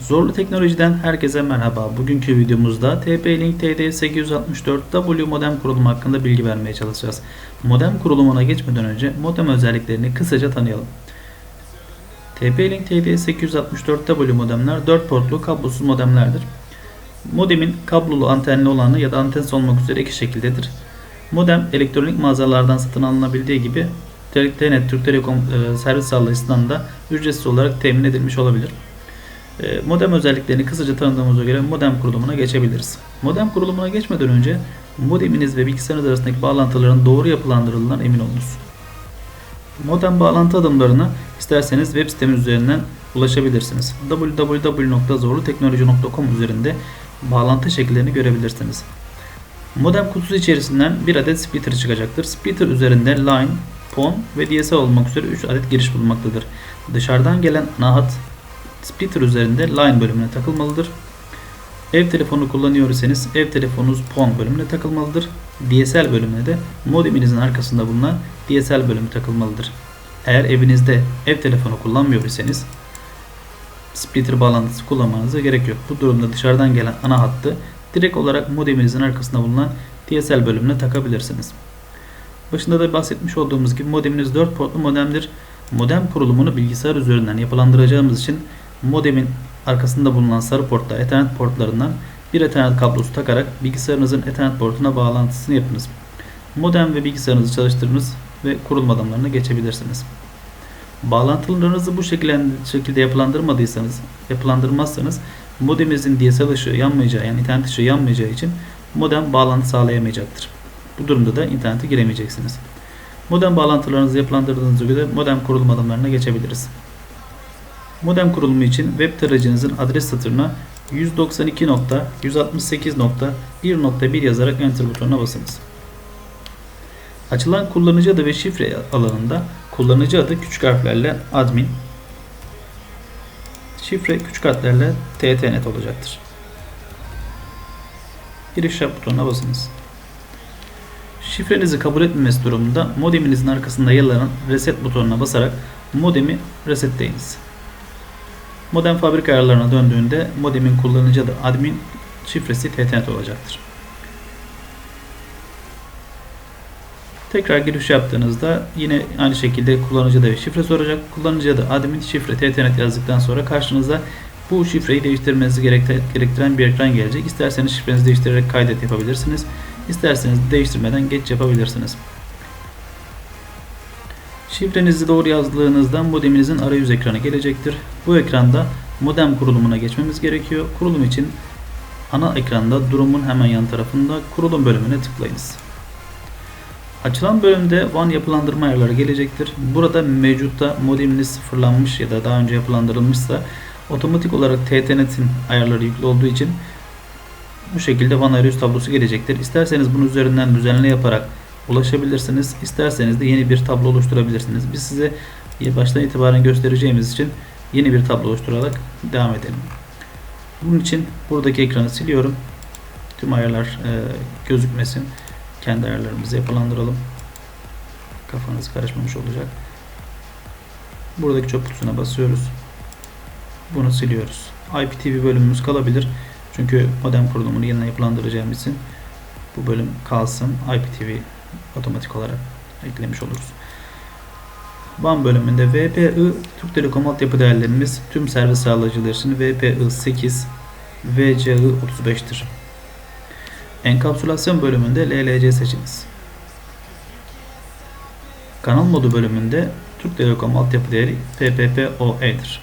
Zorlu Teknoloji'den herkese merhaba. Bugünkü videomuzda TP-Link TD864W modem kurulumu hakkında bilgi vermeye çalışacağız. Modem kurulumuna geçmeden önce modem özelliklerini kısaca tanıyalım. TP-Link TD864W modemler 4 portlu kablosuz modemlerdir. Modemin kablolu antenli olanı ya da antensiz olmak üzere iki şekildedir. Modem elektronik mağazalardan satın alınabildiği gibi TNet Türk Telekom e, servis sağlayıcısından da ücretsiz olarak temin edilmiş olabilir. E, modem özelliklerini kısaca tanıdığımıza göre modem kurulumuna geçebiliriz. Modem kurulumuna geçmeden önce modeminiz ve bilgisayarınız arasındaki bağlantıların doğru yapılandırıldığından emin olunuz. Modem bağlantı adımlarına isterseniz web sitemiz üzerinden ulaşabilirsiniz. www.zorluteknoloji.com üzerinde bağlantı şekillerini görebilirsiniz. Modem kutusu içerisinden bir adet splitter çıkacaktır. Splitter üzerinde line, PON ve DSL olmak üzere 3 adet giriş bulunmaktadır. Dışarıdan gelen ana hat splitter üzerinde line bölümüne takılmalıdır. Ev telefonu kullanıyor iseniz ev telefonunuz PON bölümüne takılmalıdır. DSL bölümüne de modeminizin arkasında bulunan DSL bölümü takılmalıdır. Eğer evinizde ev telefonu kullanmıyor iseniz splitter bağlantısı kullanmanıza gerek yok. Bu durumda dışarıdan gelen ana hattı direkt olarak modeminizin arkasında bulunan DSL bölümüne takabilirsiniz. Başında da bahsetmiş olduğumuz gibi modeminiz 4 portlu modemdir. Modem kurulumunu bilgisayar üzerinden yapılandıracağımız için modemin arkasında bulunan sarı portta Ethernet portlarından bir Ethernet kablosu takarak bilgisayarınızın Ethernet portuna bağlantısını yapınız. Modem ve bilgisayarınızı çalıştırınız ve kurulum adımlarına geçebilirsiniz. Bağlantılarınızı bu şekilde yapılandırmadıysanız, yapılandırmazsanız modeminizin DSL ışığı yanmayacağı yani internet ışığı yanmayacağı için modem bağlantı sağlayamayacaktır. Bu durumda da internete giremeyeceksiniz. Modem bağlantılarınızı yapılandırdığınıza göre modem kurulum adımlarına geçebiliriz. Modem kurulumu için web tarayıcınızın adres satırına 192.168.1.1 yazarak enter butonuna basınız. Açılan kullanıcı adı ve şifre alanında kullanıcı adı küçük harflerle admin, şifre küçük harflerle ttnet olacaktır. Giriş yap butonuna basınız. Şifrenizi kabul etmemesi durumunda modeminizin arkasında yer alan reset butonuna basarak modemi resetleyiniz. Modem fabrika ayarlarına döndüğünde modemin kullanıcı adı admin şifresi ttnet olacaktır. Tekrar giriş yaptığınızda yine aynı şekilde kullanıcı adı ve şifre soracak. Kullanıcı adı admin şifre ttnet yazdıktan sonra karşınıza bu şifreyi değiştirmenizi gerektiren bir ekran gelecek. İsterseniz şifrenizi değiştirerek kaydet yapabilirsiniz. İsterseniz değiştirmeden geç yapabilirsiniz. Şifrenizi doğru yazdığınızda modeminizin arayüz ekranı gelecektir. Bu ekranda modem kurulumuna geçmemiz gerekiyor. Kurulum için ana ekranda durumun hemen yan tarafında kurulum bölümüne tıklayınız. Açılan bölümde WAN yapılandırma ayarları gelecektir. Burada mevcutta modeminiz sıfırlanmış ya da daha önce yapılandırılmışsa otomatik olarak TTNet'in ayarları yüklü olduğu için bu şekilde WAN arayüz tablosu gelecektir. İsterseniz bunun üzerinden düzenli yaparak ulaşabilirsiniz. İsterseniz de yeni bir tablo oluşturabilirsiniz. Biz size baştan itibaren göstereceğimiz için yeni bir tablo oluşturarak devam edelim. Bunun için buradaki ekranı siliyorum. Tüm ayarlar e, gözükmesin. Kendi ayarlarımızı yapılandıralım. Kafanız karışmamış olacak. Buradaki çöp kutusuna basıyoruz. Bunu siliyoruz. IPTV bölümümüz kalabilir. Çünkü modem kurulumunu yeniden yapılandıracağımız için bu bölüm kalsın. IPTV otomatik olarak eklemiş oluruz. WAN bölümünde VPI Türk Telekom altyapı değerlerimiz tüm servis sağlayıcılar için VPI 8 VCI 35'tir. Enkapsülasyon bölümünde LLC seçiniz. Kanal modu bölümünde Türk Telekom altyapı değeri PPPoE'dir.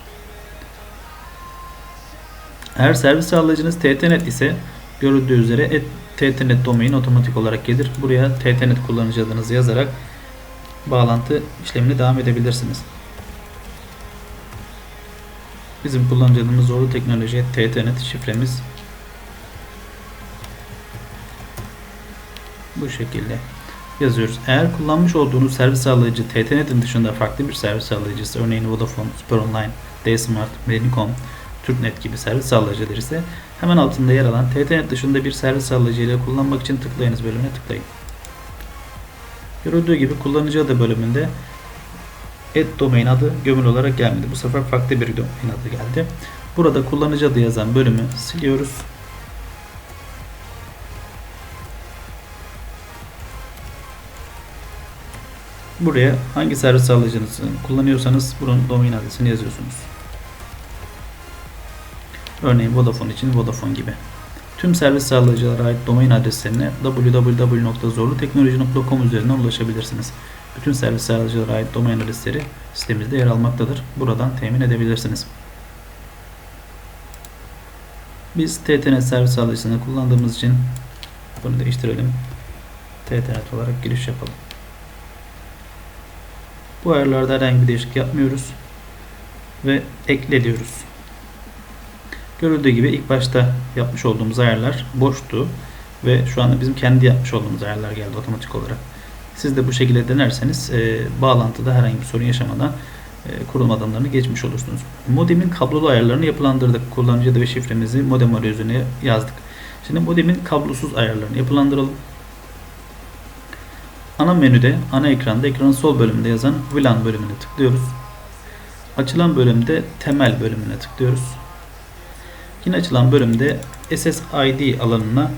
Eğer servis sağlayıcınız TTNet ise görüldüğü üzere TTNet domain otomatik olarak gelir. Buraya TTNet kullanıcı adınızı yazarak bağlantı işlemine devam edebilirsiniz. Bizim kullanıcı adımız Zorlu Teknoloji TTNet şifremiz bu şekilde yazıyoruz. Eğer kullanmış olduğunuz servis sağlayıcı TTNet'in dışında farklı bir servis sağlayıcısı örneğin Vodafone, Super Online, D-Smart, Medicom, TürkNet gibi servis sağlayıcıları ise hemen altında yer alan TTNet dışında bir servis sağlayıcı ile kullanmak için tıklayınız bölümüne tıklayın. Görüldüğü gibi kullanıcı adı bölümünde et domain adı gömülü olarak gelmedi. Bu sefer farklı bir domain adı geldi. Burada kullanıcı adı yazan bölümü siliyoruz. Buraya hangi servis sağlayıcınızı kullanıyorsanız bunun domain adresini yazıyorsunuz. Örneğin Vodafone için Vodafone gibi. Tüm servis sağlayıcılara ait domain adreslerine www.zorluteknoloji.com üzerinden ulaşabilirsiniz. Bütün servis sağlayıcılara ait domain adresleri sitemizde yer almaktadır. Buradan temin edebilirsiniz. Biz TTNet servis sağlayıcısını kullandığımız için bunu değiştirelim. TTNet olarak giriş yapalım. Bu ayarlarda herhangi bir değişiklik yapmıyoruz. Ve ekle diyoruz. Görüldüğü gibi ilk başta yapmış olduğumuz ayarlar boştu. Ve şu anda bizim kendi yapmış olduğumuz ayarlar geldi otomatik olarak. Siz de bu şekilde denerseniz e, bağlantıda herhangi bir sorun yaşamadan e, kurulum adımlarını geçmiş olursunuz. Modemin kablolu ayarlarını yapılandırdık. Kullanıcı adı ve şifremizi modem arayüzüne yazdık. Şimdi modemin kablosuz ayarlarını yapılandıralım. Ana menüde, ana ekranda ekranın sol bölümünde yazan VLAN bölümüne tıklıyoruz. Açılan bölümde temel bölümüne tıklıyoruz. Yine açılan bölümde SSID alanına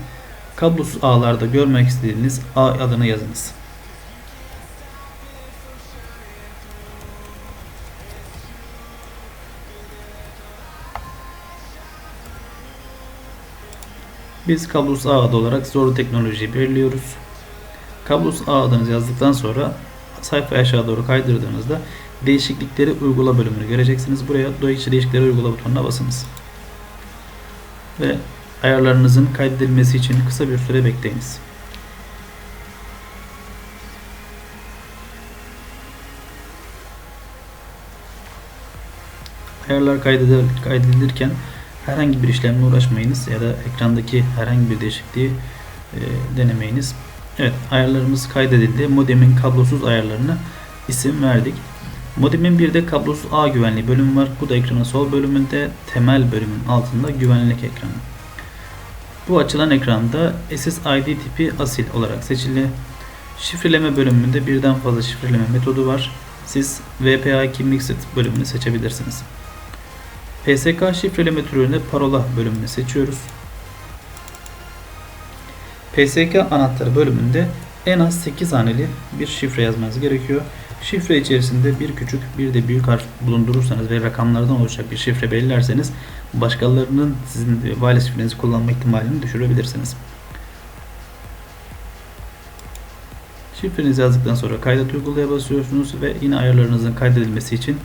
kablosuz ağlarda görmek istediğiniz ağ adını yazınız. Biz kablosuz ağ adı olarak Zorlu Teknolojiyi belirliyoruz. Kablosuz ağ adınızı yazdıktan sonra sayfayı aşağı doğru kaydırdığınızda değişiklikleri uygula bölümünü göreceksiniz. Buraya değişiklikleri uygula butonuna basınız. Ve ayarlarınızın kaydedilmesi için kısa bir süre bekleyiniz. Ayarlar kaydedilirken herhangi bir işlemle uğraşmayınız ya da ekrandaki herhangi bir değişikliği e, denemeyiniz. Evet ayarlarımız kaydedildi. Modemin kablosuz ayarlarına isim verdik. Modemin bir de kablosuz ağ güvenliği bölümü var. Bu da ekranın sol bölümünde temel bölümün altında güvenlik ekranı. Bu açılan ekranda SSID tipi asil olarak seçili. Şifreleme bölümünde birden fazla şifreleme metodu var. Siz VPA2 Mixed bölümünü seçebilirsiniz. PSK şifreleme türünde parola bölümünü seçiyoruz. PSK anahtarı bölümünde en az 8 haneli bir şifre yazmanız gerekiyor. Şifre içerisinde bir küçük bir de büyük harf bulundurursanız ve rakamlardan oluşacak bir şifre belirlerseniz başkalarının sizin wireless şifrenizi kullanma ihtimalini düşürebilirsiniz. Şifrenizi yazdıktan sonra kaydet uygulaya basıyorsunuz ve yine ayarlarınızın kaydedilmesi için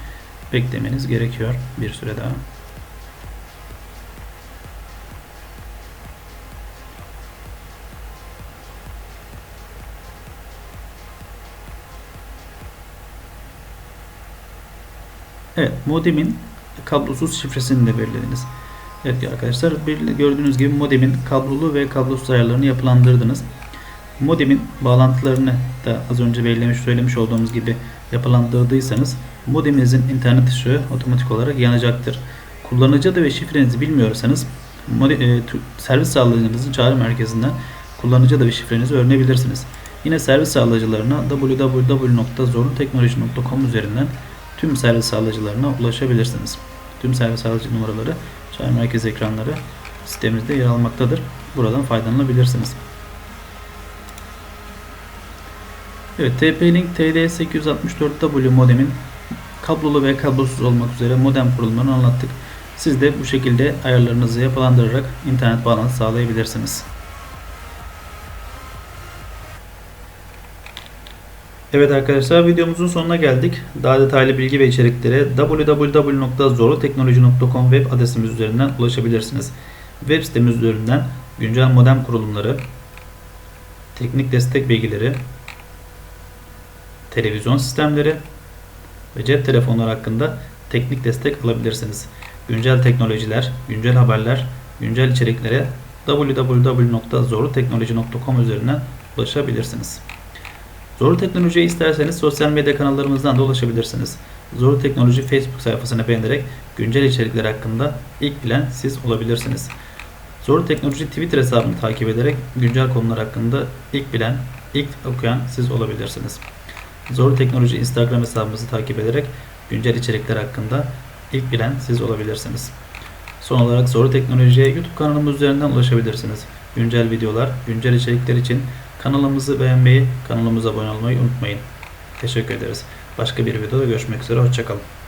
beklemeniz gerekiyor bir süre daha. Evet, modemin kablosuz şifresini de belirlediniz. Evet arkadaşlar, gördüğünüz gibi modemin kablolu ve kablosuz ayarlarını yapılandırdınız. Modemin bağlantılarını da az önce belirlemiş söylemiş olduğumuz gibi yapılandırdıysanız modeminizin internet ışığı otomatik olarak yanacaktır. Kullanıcı adı ve şifrenizi bilmiyorsanız e, servis sağlayıcınızın çağrı merkezinden kullanıcı adı ve şifrenizi öğrenebilirsiniz. Yine servis sağlayıcılarına www.zorunteknoloji.com üzerinden tüm servis sağlayıcılarına ulaşabilirsiniz. Tüm servis sağlayıcı numaraları çağrı merkez ekranları sitemizde yer almaktadır. Buradan faydalanabilirsiniz. Evet, TP-Link TD864W modemin kablolu ve kablosuz olmak üzere modem kurulumlarını anlattık. Siz de bu şekilde ayarlarınızı yapılandırarak internet bağlantı sağlayabilirsiniz. Evet arkadaşlar videomuzun sonuna geldik. Daha detaylı bilgi ve içeriklere www.zorluteknoloji.com web adresimiz üzerinden ulaşabilirsiniz. Web sitemiz üzerinden güncel modem kurulumları, teknik destek bilgileri, televizyon sistemleri ve cep telefonları hakkında teknik destek alabilirsiniz. Güncel teknolojiler, güncel haberler, güncel içeriklere www.zorluteknoloji.com üzerinden ulaşabilirsiniz. Zorlu Teknoloji'ye isterseniz sosyal medya kanallarımızdan da ulaşabilirsiniz. Zorlu Teknoloji Facebook sayfasını beğenerek güncel içerikler hakkında ilk bilen siz olabilirsiniz. Zorlu Teknoloji Twitter hesabını takip ederek güncel konular hakkında ilk bilen, ilk okuyan siz olabilirsiniz. Zorlu Teknoloji Instagram hesabımızı takip ederek güncel içerikler hakkında ilk bilen siz olabilirsiniz. Son olarak Zorlu Teknoloji'ye YouTube kanalımız üzerinden ulaşabilirsiniz. Güncel videolar, güncel içerikler için kanalımızı beğenmeyi, kanalımıza abone olmayı unutmayın. Teşekkür ederiz. Başka bir videoda görüşmek üzere. Hoşçakalın.